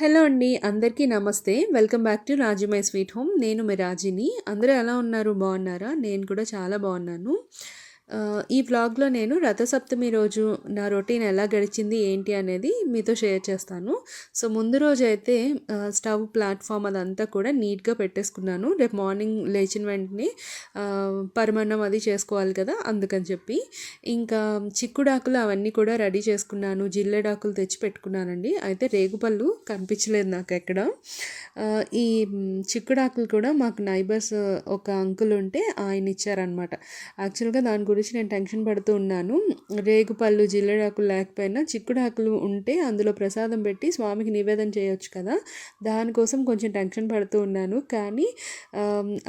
Hello అండి అందరికీ నమస్తే. Welcome back to Raju my sweet home. నేను మీ రాజిని. అందరూ ఎలా ఉన్నారు? బాగున్నారా? నేను కూడా చాలా బాగున్నాను. ఈ బ్లాగ్లో నేను రథసప్తమి రోజు నా రొటీన్ ఎలా గడిచింది ఏంటి అనేది మీతో షేర్ చేస్తాను. సో ముందు రోజు అయితే స్టవ్ ప్లాట్ఫామ్ అదంతా కూడా నీట్గా పెట్టేసుకున్నాను. రేపు మార్నింగ్ లేచిన వెంటనే పరమాన్నం అది చేసుకోవాలి కదా అందుకని చెప్పి. ఇంకా చిక్కుడాకులు అవన్నీ కూడా రెడీ చేసుకున్నాను. జిల్లెడాకులు తెచ్చి పెట్టుకున్నానండి. అయితే రేగుపళ్ళు కనిపించలేదు నాకు ఎక్కడ. ఈ చిక్కుడాకులు కూడా మాకు నైబర్స్ ఒక అంకుల్ ఉంటే ఆయన ఇచ్చారనమాట యాక్చువల్గా దాని గురించి నేను టెన్షన్ పడుతూ ఉన్నాను. రేగుపళ్ళు జిల్లెడాకులు లేకపోయినా చిక్కుడాకులు ఉంటే అందులో ప్రసాదం పెట్టి స్వామికి నివేదన చేయొచ్చు కదా. దానికోసం కొంచెం టెన్షన్ పడుతూ ఉన్నాను. కానీ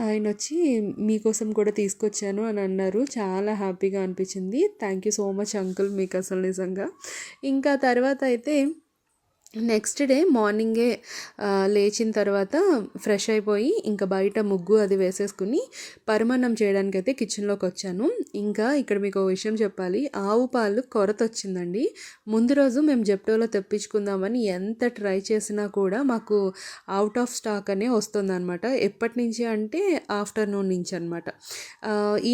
ఆయన వచ్చి మీకోసం కూడా తీసుకొచ్చాను అని అన్నారు. చాలా హ్యాపీగా అనిపించింది. Thank you so much uncle మీకు అసలు నిజంగా. ఇంకా తర్వాత అయితే నెక్స్ట్ డే మార్నింగే లేచిన తర్వాత ఫ్రెష్ అయిపోయి ఇంకా బయట ముగ్గు అది వేసేసుకుని పరమాన్నం చేయడానికి అయితే కిచెన్లోకి వచ్చాను. ఇంకా ఇక్కడ మీకు ఒక విషయం చెప్పాలి. ఆవు పాలు కొరత వచ్చిందండి ముందు రోజు మేము జెప్టోలో తెప్పించుకుందామని ఎంత ట్రై చేసినా కూడా మాకు అవుట్ ఆఫ్ స్టాక్ అనే వస్తుందన్నమాట. ఎప్పటి నుంచి అంటే ఆఫ్టర్నూన్ నుంచి అనమాట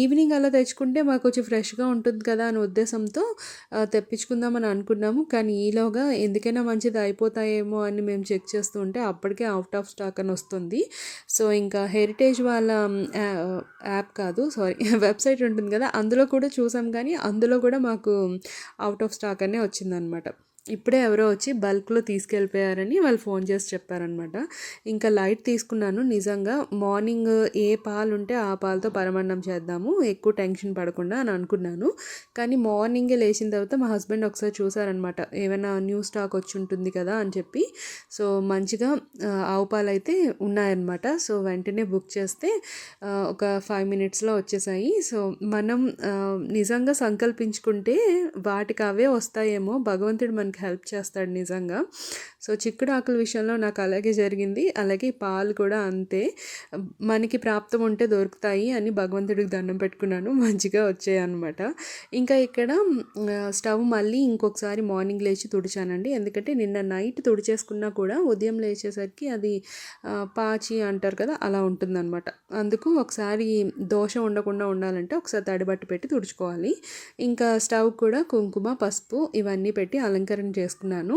ఈవినింగ్ అలా తెచ్చుకుంటే మాకు కొంచెం ఫ్రెష్గా ఉంటుంది కదా అనే ఉద్దేశంతో తెప్పించుకుందామని అనుకున్నాము. కానీ ఈలోగా ఎందుకైనా మంచిది అయిపోతాయేమో అని మేము చెక్ చేస్తూ ఉంటే అప్పటికే అవుట్ ఆఫ్ స్టాక్ అని వస్తుంది. సో ఇంకా హెరిటేజ్ వాళ్ళ యాప్ కాదు సారీ వెబ్సైట్ ఉంటుంది కదా అందులో కూడా చూసాం కానీ అందులో కూడా మాకు అవుట్ ఆఫ్ స్టాక్ అనే వచ్చిందనమాట ఇప్పుడే ఎవరో వచ్చి బల్క్లో తీసుకెళ్ళిపోయారని వాళ్ళు ఫోన్ చేసి చెప్పారనమాట ఇంకా లైట్ తీసుకున్నాను. నిజంగా మార్నింగ్ ఏ పాలు ఉంటే ఆ పాలతో పరమాన్నం చేద్దాము. ఎక్కువ టెన్షన్ పడకుండా అని అనుకున్నాను. కానీ మార్నింగే లేచిన తర్వాత మా హస్బెండ్ ఒకసారి చూసారనమాట ఏమైనా న్యూ స్టాక్ వచ్చి ఉంటుంది కదా అని చెప్పి. సో మంచిగా ఆవు పాలు అయితే ఉన్నాయన్నమాట. సో వెంటనే బుక్ చేస్తే ఒక ఫైవ్ మినిట్స్లో వచ్చేసాయి. సో మనం నిజంగా సంకల్పించుకుంటే వాటికి అవే వస్తాయేమో. భగవంతుడు మనకి హెల్ప్ చేస్తాడు నిజంగా. సో చిక్కుడు ఆకుల విషయంలో నాకు అలాగే జరిగింది. అలాగే పాలు కూడా అంతే. మనకి ప్రాప్తం ఉంటే దొరుకుతాయి అని భగవంతుడికి దండం పెట్టుకున్నాను. మంచిగా వచ్చాయన్నమాట ఇంకా ఇక్కడ స్టవ్ మళ్ళీ ఇంకొకసారి మార్నింగ్ లేచి తుడిచానండి. ఎందుకంటే నిన్న నైట్ తుడిచేసుకున్నా కూడా ఉదయం లేచేసరికి అది పాచి అంటారు కదా అలా ఉంటుందన్నమాట. అందుకు ఒకసారి దోష ఉండకుండా ఉండాలంటే ఒకసారి తడిబట్టి పెట్టి తుడుచుకోవాలి. ఇంకా స్టవ్ కూడా కుంకుమ పసుపు ఇవన్నీ పెట్టి అలంకరణ చేసుకున్నాను.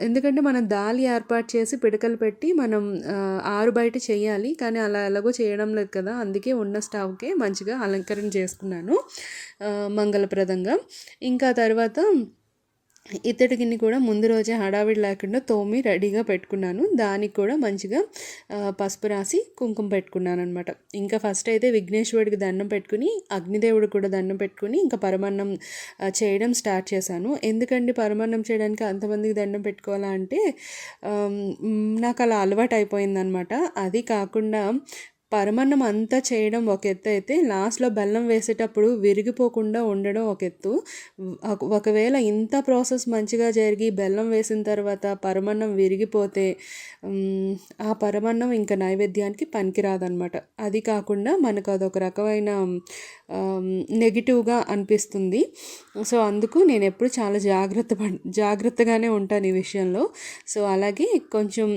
ఎందుకంటే మనం దాలి ఏర్పాటు చేసి పిడకలు పెట్టి మనం ఆరు బయట చేయాలి. కానీ అలా ఎలాగో చేయడం లేదు కదా. అందుకే ఉన్న స్టవ్కే మంచిగా అలంకరణ చేసుకున్నాను మంగళప్రదంగా. ఇంకా తర్వాత ఇత్తడి గిన్నె కూడా ముందు రోజే హడావిడి లేకుండా తోమి రెడీగా పెట్టుకున్నాను. దానికి కూడా మంచిగా పసుపు రాసి కుంకుమ పెట్టుకున్నాను అనమాట ఇంకా ఫస్ట్ అయితే విఘ్నేశ్వరుడికి దండం పెట్టుకుని అగ్నిదేవుడికి కూడా దండం పెట్టుకుని ఇంకా పరమాన్నం చేయడం స్టార్ట్ చేశాను. ఎందుకండి పరమాన్నం చేయడానికి అంతమందికి దండం పెట్టుకోవాలా అంటే నాకు అలా అలవాటు అయిపోయిందనమాట అది కాకుండా పరమాన్నం అంతా చేయడం ఒక ఎత్తు అయితే లాస్ట్లో బెల్లం వేసేటప్పుడు విరిగిపోకుండా ఉండడం ఒక ఎత్తు. ఒకవేళ ఇంత ప్రాసెస్ మంచిగా జరిగి బెల్లం వేసిన తర్వాత పరమాన్నం విరిగిపోతే ఆ పరమాన్నం ఇంకా నైవేద్యానికి పనికిరాదనమాట అది కాకుండా మనకు అదొక రకమైన నెగిటివ్గా అనిపిస్తుంది. సో అందుకు నేను ఎప్పుడు చాలా జాగ్రత్త జాగ్రత్తగానే ఉంటాను ఈ విషయంలో. సో అలాగే కొంచెం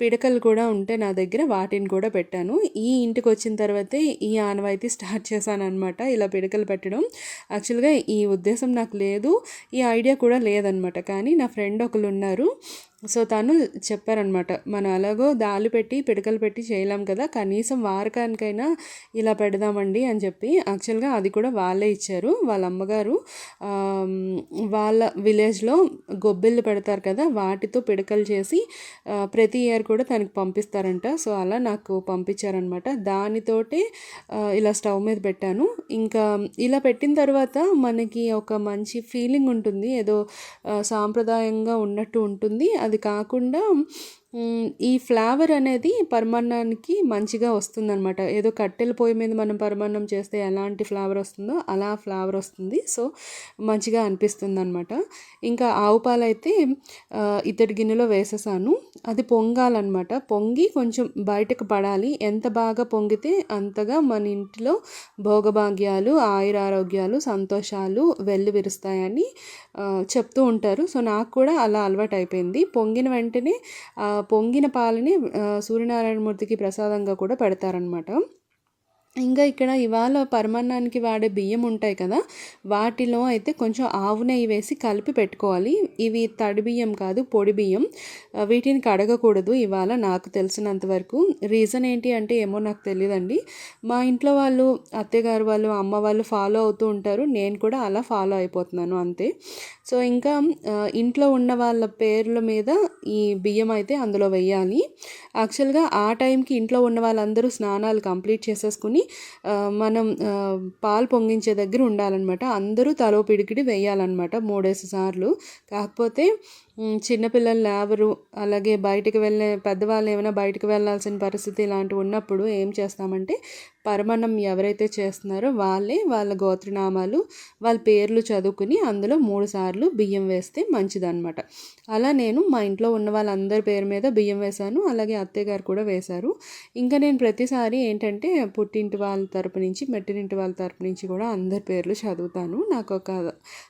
పిడకలు కూడా ఉంటే నా దగ్గర వాటిని కూడా పెట్టాను. ఈ ఇంటికి వచ్చిన తర్వాతే ఈ ఆనవాయితీ స్టార్ట్ చేశాను అనమాట ఇలా పిడకలు పెట్టడం. యాక్చువల్గా ఈ ఉద్దేశం నాకు లేదు ఈ ఐడియా కూడా లేదనమాట కానీ నా ఫ్రెండ్ ఒకరు ఉన్నారు సో తను చెప్పారనమాట మనం అలాగో దాలు పెట్టి పిడకలు పెట్టి చేయలేం కదా కనీసం వారకానికైనా ఇలా పెడదామండి అని చెప్పి యాక్చువల్గా అది కూడా వాళ్ళే ఇచ్చారు. వాళ్ళ అమ్మగారు వాళ్ళ విలేజ్లో గొబ్బిళ్ళు పెడతారు కదా వాటితో పిడకలు చేసి ప్రతి ఇయర్ కూడా తనకి పంపిస్తారంట. సో అలా నాకు పంపించారనమాట. దానితోటే ఇలా స్టవ్ మీద పెట్టాను. ఇంకా ఇలా పెట్టిన తర్వాత మనకి ఒక మంచి ఫీలింగ్ ఉంటుంది. ఏదో సాంప్రదాయంగా ఉన్నట్టు ఉంటుంది. అది కాకుండా ఈ ఫ్లేవర్ అనేది పరమాన్నానికి మంచిగా వస్తుందనమాట. ఏదో కట్టెల పొయ్యి మీద మనం పరమాన్నం చేస్తే ఎలాంటి ఫ్లేవర్ వస్తుందో, అలా ఫ్లేవర్ వస్తుంది. సో, మంచిగా అనిపిస్తుంది అనమాట ఇంకా ఆవు పాలైతే ఇతడి గిన్నెలో వేసేసాను. అది పొంగాలనమాట. పొంగి కొంచెం బయటకు పడాలి. ఎంత బాగా పొంగితే అంతగా మన ఇంటిలో భోగభాగ్యాలు, ఆయురారోగ్యాలు, సంతోషాలు వెల్లు విరుస్తాయని చెప్తూ ఉంటారు. సో, నాకు కూడా అలా అలవాటయిపోయింది. పొంగిన వెంటనే పొంగిన పాలని సూర్యనారాయణమూర్తికి ప్రసాదంగా కూడా పెడతారనమాట. ఇంకా ఇక్కడ ఇవాళ పరమాన్నానికి వాడే బియ్యం ఉంటాయి కదా! వాటిలో అయితే కొంచెం ఆవు నెయ్యి వేసి కలిపి పెట్టుకోవాలి. ఇవి తడి బియ్యం కాదు, పొడి బియ్యం. వీటిని కడగకూడదు ఇవాళ నాకు తెలిసినంత వరకు. రీజన్ ఏంటి అంటే ఏమో నాకు తెలియదండి మా ఇంట్లో వాళ్ళు, అత్తయ్యగారు వాళ్ళు, అమ్మ వాళ్ళు ఫాలో అవుతూ ఉంటారు. నేను కూడా అలా ఫాలో అయిపోతున్నాను అంతే. సో, ఇంకా ఇంట్లో ఉన్న వాళ్ళ పేర్ల మీద ఈ బియ్యం అయితే అందులో వెయ్యాలి. యాక్చువల్‌గా ఆ టైంకి ఇంట్లో ఉన్న వాళ్ళందరూ స్నానాలు కంప్లీట్ చేసేసుకొని మనం పాలు పొంగించే దగ్గర ఉండాలన్నమాట అందరూ తలో పిడికిడి వెయ్యాలనమాట మూడేసి సార్లు. కాకపోతే చిన్నపిల్లలు లేవరు. అలాగే బయటికి వెళ్ళే పెద్దవాళ్ళు ఏమైనా బయటికి వెళ్ళాల్సిన పరిస్థితి ఇలాంటివి ఉన్నప్పుడు ఏం చేస్తామంటే, పరమణం ఎవరైతే చేస్తున్నారో వాళ్ళే వాళ్ళ గోత్రనామాలు, వాళ్ళ పేర్లు చదువుకుని అందులో మూడు సార్లు బియ్యం వేస్తే మంచిదనమాట. అలా నేను మా ఇంట్లో ఉన్న వాళ్ళందరి పేరు మీద బియ్యం వేశాను. అలాగే అత్తయ్య గారు కూడా వేశారు. ఇంకా నేను ప్రతిసారి ఏంటంటే పుట్టింటి వాళ్ళ తరపు నుంచి, మెట్టినింటి వాళ్ళ తరపు నుంచి కూడా అందరి పేర్లు చదువుతాను. నాకు ఒక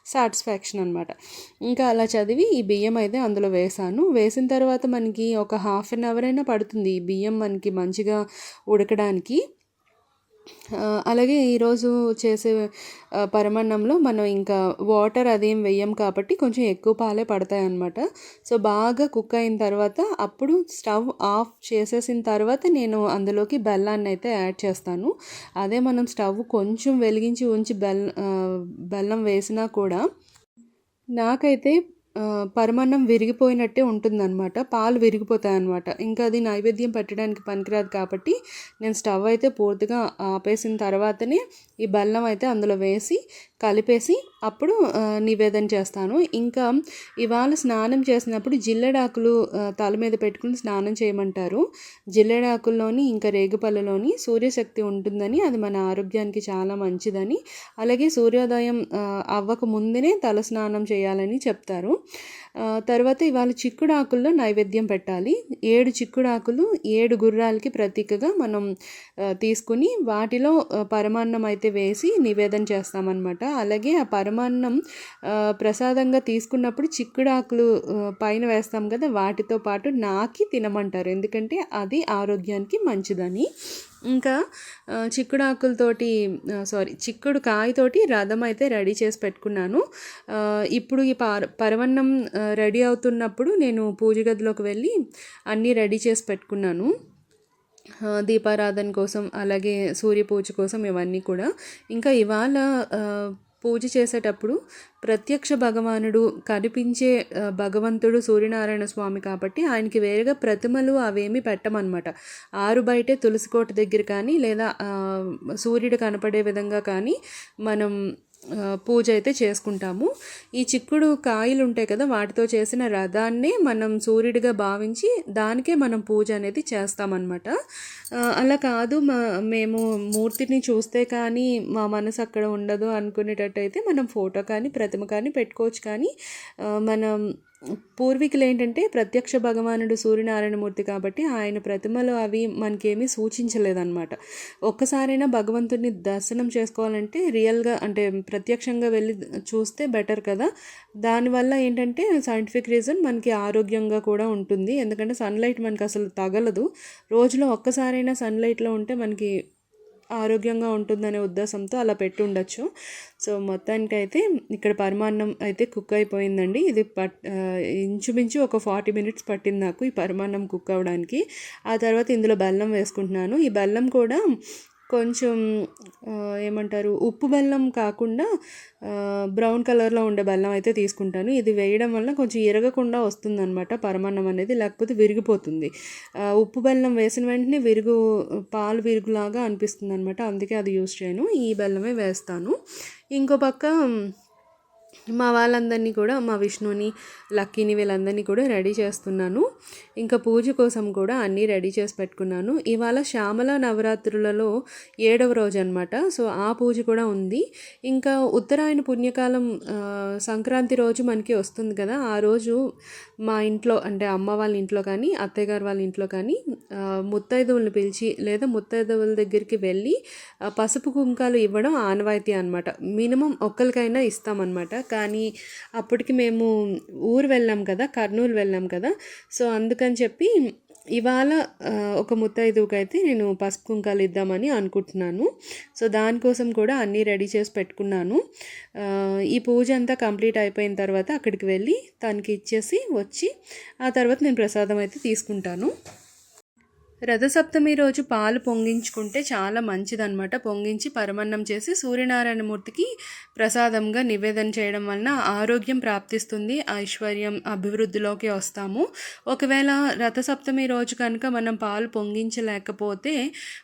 సాటిస్ఫాక్షన్ అనమాట. ఇంకా అలా చదివి ఈ బియ్యం అయితే అందులో వేసాను వేసిన తర్వాత మనకి ఒక హాఫ్ అన్ అవర్ అయినా పడుతుంది ఈ బియ్యం మనకి మంచిగా ఉడకడానికి. అలాగే ఈరోజు చేసే పరమాన్నంలో మనం ఇంకా వాటర్ అదేం వేయం కాబట్టి కొంచెం ఎక్కువ పాలే పడతాయన్నమాట. సో, బాగా కుక్ అయిన తర్వాత అప్పుడు స్టవ్ ఆఫ్ చేసేసిన తర్వాత నేను అందులోకి బెల్లాన్ని అయితే యాడ్ చేస్తాను. అదే మనం స్టవ్ కొంచెం వెలిగించి ఉంచి బెల్ బెల్లం వేసినా కూడా నాకైతే పరమాన్నం విరిగిపోయినట్టే ఉంటుందన్నమాట. పాలు విరిగిపోతాయన్నమాట. ఇంకా అది నైవేద్యం పెట్టడానికి పనికిరాదు కాబట్టి నేను స్టవ్ అయితే పూర్తిగా ఆపేసిన తర్వాతనే ఈ బెల్లం అయితే అందులో వేసి కలిపేసి అప్పుడు నివేదన చేస్తాను. ఇంకా ఇవాళ స్నానం చేసినప్పుడు జిల్లెడాకులు తల మీద పెట్టుకుని స్నానం చేయమంటారు. జిల్లెడాకుల్లోని ఇంకా రేగిపళ్ళలోని సూర్యశక్తి ఉంటుందని, అది మన ఆరోగ్యానికి చాలా మంచిదని, అలాగే సూర్యోదయం అవ్వక ముందునే తల స్నానం చేయాలని చెప్తారు. తర్వాత ఇవాళ చిక్కుడాకుల్లో నైవేద్యం పెట్టాలి. ఏడు చిక్కుడాకులు ఏడు గుర్రాలకి ప్రతీకగా మనం తీసుకుని వాటిలో పరమాన్నం అయితే వేసి నివేదన చేస్తామనమాట. అలాగే ఆ పరమాన్నం ప్రసాదంగా తీసుకున్నప్పుడు చిక్కుడాకులు పైన వేస్తాం కదా! వాటితో పాటు నాకి తినమంటారు. ఎందుకంటే అది ఆరోగ్యానికి మంచిదని. ఇంకా చిక్కుడు ఆకులతోటి సారీ చిక్కుడు కాయతోటి రథం అయితే రెడీ చేసి పెట్టుకున్నాను. ఇప్పుడు ఈ పార పరవన్నం రెడీ అవుతున్నప్పుడు నేను పూజ గదిలోకి వెళ్ళి అన్నీ రెడీ చేసి పెట్టుకున్నాను. దీపారాధన కోసం, అలాగే సూర్య పూజ కోసం ఇవన్నీ కూడా. ఇంకా ఇవాళ పూజ చేసేటప్పుడు ప్రత్యక్ష భగవానుడు కనిపించే భగవంతుడు సూర్యనారాయణ స్వామి కాబట్టి ఆయనకి వేరేగా ప్రతిమలు అవేమీ పెట్టమనమాట. ఆరు బయటే తులసి కోట దగ్గర కానీ లేదా సూర్యుడు కనపడే విధంగా కానీ మనం పూజ అయితే చేసుకుంటాము. ఈ చిక్కుడు కాయలు ఉంటాయి కదా! వాటితో చేసిన రథాన్నే మనం సూర్యుడిగా భావించి దానికే మనం పూజ అనేది చేస్తామనమాట. అలా కాదు మా మేము మూర్తిని చూస్తే కానీ మా మనసు అక్కడ ఉండదు అనుకునేటట్టయితే మనం ఫోటో కానీ, ప్రతిమ కానీ పెట్టుకోవచ్చు కానీ మనం పూర్వీకులు ఏంటంటే ప్రత్యక్ష భగవానుడు సూర్యనారాయణమూర్తి కాబట్టి ఆయన ప్రతిమలు అవి మనకేమీ సూచించలేదన్నమాట ఒక్కసారైనా భగవంతుడిని దర్శనం చేసుకోవాలంటే రియల్‌గా అంటే ప్రత్యక్షంగా వెళ్ళి చూస్తే బెటర్ కదా! దానివల్ల ఏంటంటే సైంటిఫిక్ రీజన్ మనకి ఆరోగ్యంగా కూడా ఉంటుంది. ఎందుకంటే సన్‌లైట్ మనకసలు తగలదు. రోజులో ఒక్కసారైనా సన్‌లైట్‌లో ఉంటే మనకి ఆరోగ్యంగా ఉంటుందనే ఉద్దేశంతో అలా పెట్టుండొచ్చు. సో, మొత్తానికైతే ఇక్కడ పరమాన్నం అయితే కుక్ అయిపోయిందండి. ఇది పట్ ఇంచుమించు ఒక 40 మినిట్స్ పట్టింది నాకు ఈ పరమాన్నం కుక్ అవ్వడానికి. ఆ తర్వాత ఇందులో బెల్లం వేసుకుంటున్నాను. ఈ బెల్లం కూడా కొంచెం ఏమంటారు ఉప్పు బెల్లం కాకుండా బ్రౌన్ కలర్‌లో ఉండే బెల్లం అయితే తీసుకుంటాను. ఇది వేయడం వల్ల కొంచెం ఇరగకుండా వస్తుందనమాట పరమాన్నం అనేది. లేకపోతే విరిగిపోతుంది. ఉప్పు బెల్లం వేసిన వెంటనే విరుగు పాలు విరుగులాగా అనిపిస్తుంది అనమాట అందుకే అది యూజ్ చేయను. ఈ బెల్లమే వేస్తాను. ఇంకో పక్క మా వాళ్ళందరినీ కూడా మా విష్ణుని లక్కీని వీళ్ళందరినీ కూడా రెడీ చేస్తున్నాను. ఇంకా పూజ కోసం కూడా అన్నీ రెడీ చేసి పెట్టుకున్నాను. ఇవాళ శ్యామల నవరాత్రులలో ఏడవ రోజు అనమాట సో ఆ పూజ కూడా ఉంది. ఇంకా ఉత్తరాయణ పుణ్యకాలం సంక్రాంతి రోజు మనకి వస్తుంది కదా. ఆ రోజు మా ఇంట్లో అంటే అమ్మ వాళ్ళ ఇంట్లో కానీ అత్తయ్యగారు వాళ్ళ ఇంట్లో కానీ ఆ, ముత్తైదువులను పిలిచి లేదా ముత్తైదువుల దగ్గరికి వెళ్ళి పసుపు కుంకాలు ఇవ్వడం ఆనవాయితీ అనమాట మినిమం ఒక్కరికైనా ఇస్తామన్నమాట. కానీ అప్పటికి మేము ఊరు వెళ్ళాం కదా కర్నూలు వెళ్ళాం కదా. సో అందుకని చెప్పి ఇవాళ ఒక ముత్తైదువుకి అయితే నేను పసుపు కుంకాలు ఇద్దామని అనుకుంటున్నాను. సో దానికోసం కూడా అన్నీ రెడీ చేసి పెట్టుకున్నాను. ఈ పూజ అంతా కంప్లీట్ అయిపోయిన తర్వాత అక్కడికి వెళ్ళి తనకి ఇచ్చేసి వచ్చి ఆ తర్వాత నేను ప్రసాదం అయితే తీసుకుంటాను. రథసప్తమి రోజు పాలు పొంగించుకుంటే చాలా మంచిదన్నమాట. పొంగించి పరమన్నం చేసి సూర్యనారాయణమూర్తికి ప్రసాదంగా నివేదన చేయడం వలన ఆరోగ్యం ప్రాప్తిస్తుంది ఐశ్వర్యం అభివృద్ధిలోకి వస్తాము. ఒకవేళ రథసప్తమి రోజు కనుక మనం పాలు పొంగించలేకపోతే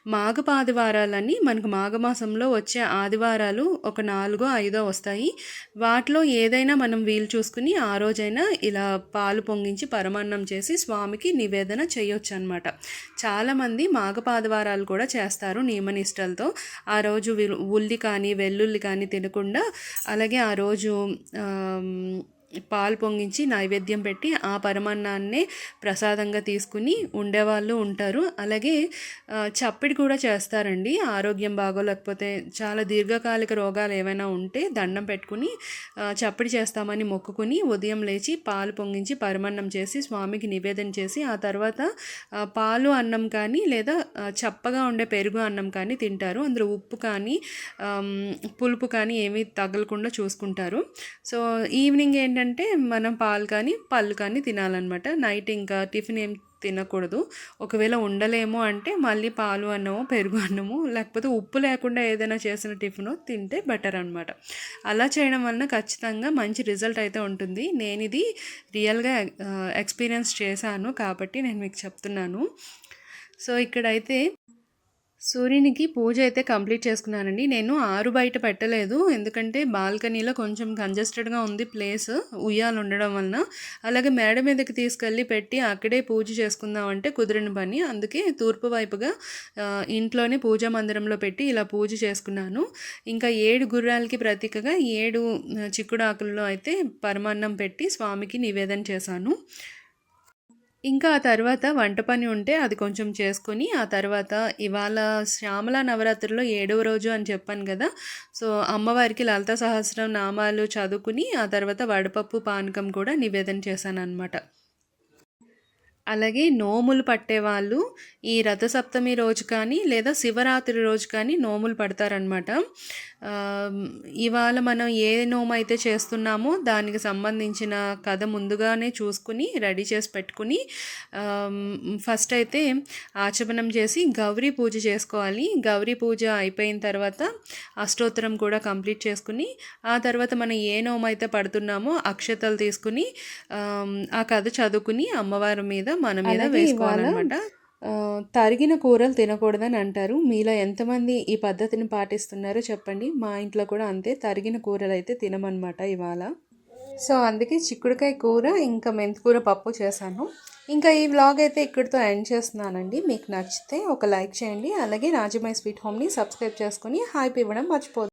మాఘపాదివారాలని మనకు మాఘమాసంలో వచ్చే ఆదివారాలు ఒక నాలుగో ఐదో వస్తాయి. వాటిలో ఏదైనా మనం వీలు చూసుకుని ఆ రోజైనా ఇలా పాలు పొంగించి పరమాన్నం చేసి స్వామికి నివేదన చేయొచ్చు అనమాట చాలామంది మాఘపాదవారాలు కూడా చేస్తారు నియమనిష్టలతో. ఆ రోజు ఉల్లి కానీ వెల్లుల్లి కానీ తినకుండా అలాగే ఆ రోజు పాలు పొంగించి నైవేద్యం పెట్టి ఆ పరమాన్నాన్నే ప్రసాదంగా తీసుకుని ఉండేవాళ్ళు ఉంటారు. అలాగే చప్పిడి కూడా చేస్తారండి. ఆరోగ్యం బాగోలేకపోతే చాలా దీర్ఘకాలిక రోగాలు ఏమైనా ఉంటే దండం పెట్టుకుని చప్పిడి చేస్తామని మొక్కుకుని ఉదయం లేచి పాలు పొంగించి పరమన్నం చేసి స్వామికి నివేదన చేసి ఆ తర్వాత పాలు అన్నం కానీ లేదా చప్పగా ఉండే పెరుగు అన్నం కానీ తింటారు. అందులో ఉప్పు కానీ పులుపు కానీ ఏమీ తగలకుండా చూసుకుంటారు. సో ఈవినింగ్ ఏంటి ఏంటంటే మనం పాలు కానీ పళ్ళు కానీ తినాలన్నమాట. నైట్ ఇంకా టిఫిన్ ఏం తినకూడదు. ఒకవేళ ఉండలేము అంటే మళ్ళీ పాలు అన్నము పెరుగు అన్నము లేకపోతే ఉప్పు లేకుండా ఏదైనా చేసిన టిఫిన్ తింటే బెటర్ అనమాట అలా చేయడం వలన ఖచ్చితంగా మంచి రిజల్ట్ అయితే ఉంటుంది. నేను ఇది రియల్గా ఎక్స్పీరియన్స్ చేశాను కాబట్టి నేను మీకు చెప్తున్నాను. సో ఇక్కడైతే సూర్యునికి పూజ అయితే కంప్లీట్ చేసుకున్నానండి. నేను ఆరు బయట పెట్టలేదు. ఎందుకంటే బాల్కనీలో కొంచెం కంజెస్టెడ్గా ఉంది ప్లేస్ ఉయ్యాలు ఉండడం వలన. అలాగే మేడ మీదకి తీసుకెళ్ళి పెట్టి అక్కడే పూజ చేసుకుందామంటే కుదిరిన పని. అందుకే తూర్పు వైపుగా ఇంట్లోనే పూజా మందిరంలో పెట్టి ఇలా పూజ చేసుకున్నాను. ఇంకా ఏడు గుర్రాలకి ప్రతీకగా ఏడు చిక్కుడాకుల్లో అయితే పరమాన్నం పెట్టి స్వామికి నివేదన చేశాను. ఇంకా ఆ తర్వాత వంట పని ఉంటే అది కొంచెం చేసుకొని ఆ తర్వాత ఇవాళ శ్యామల నవరాత్రిలో ఏడవ రోజు అని చెప్పాను కదా సో అమ్మవారికి లలిత సహస్రం నామాలు చదువుకుని ఆ తర్వాత వడపప్పు పానకం కూడా నివేదన చేశాను అనమాట అలాగే నోములు పట్టేవాళ్ళు ఈ రథసప్తమి రోజు కానీ లేదా శివరాత్రి రోజు కానీ నోములు పడతారనమాట ఇవాళ మనం ఏ నోము అయితే చేస్తున్నామో దానికి సంబంధించిన కథ ముందుగానే చూసుకుని రెడీ చేసి పెట్టుకుని ఫస్ట్ అయితే ఆచమనం చేసి గౌరీ పూజ చేసుకోవాలి. గౌరీ పూజ అయిపోయిన తర్వాత అష్టోత్తరం కూడా కంప్లీట్ చేసుకుని ఆ తర్వాత మనం ఏ నోము అయితే పడుతున్నామో అక్షతలు తీసుకుని ఆ కథ చదువుకుని అమ్మవారి మీద మన మీద వేసుకోవాలన్నమాట. తరిగిన కూరలు తినకూడదని అంటారు. మీలో ఎంతమంది ఈ పద్ధతిని పాటిస్తున్నారో చెప్పండి. మా ఇంట్లో కూడా అంతే తరిగిన కూరలు అయితే తినమన్నమాట ఇవాళ. సో అందుకే చిక్కుడుకాయ కూర ఇంకా మెంతికూర పప్పు చేశాను. ఇంకా ఈ వ్లాగ్ అయితే ఇక్కడితో ఎండ్ చేస్తున్నానండి. మీకు నచ్చితే ఒక లైక్ చేయండి. అలాగే రాజమై స్వీట్ హోమ్ని సబ్స్క్రైబ్ చేసుకుని హైప్ ఇవ్వడం మర్చిపోదు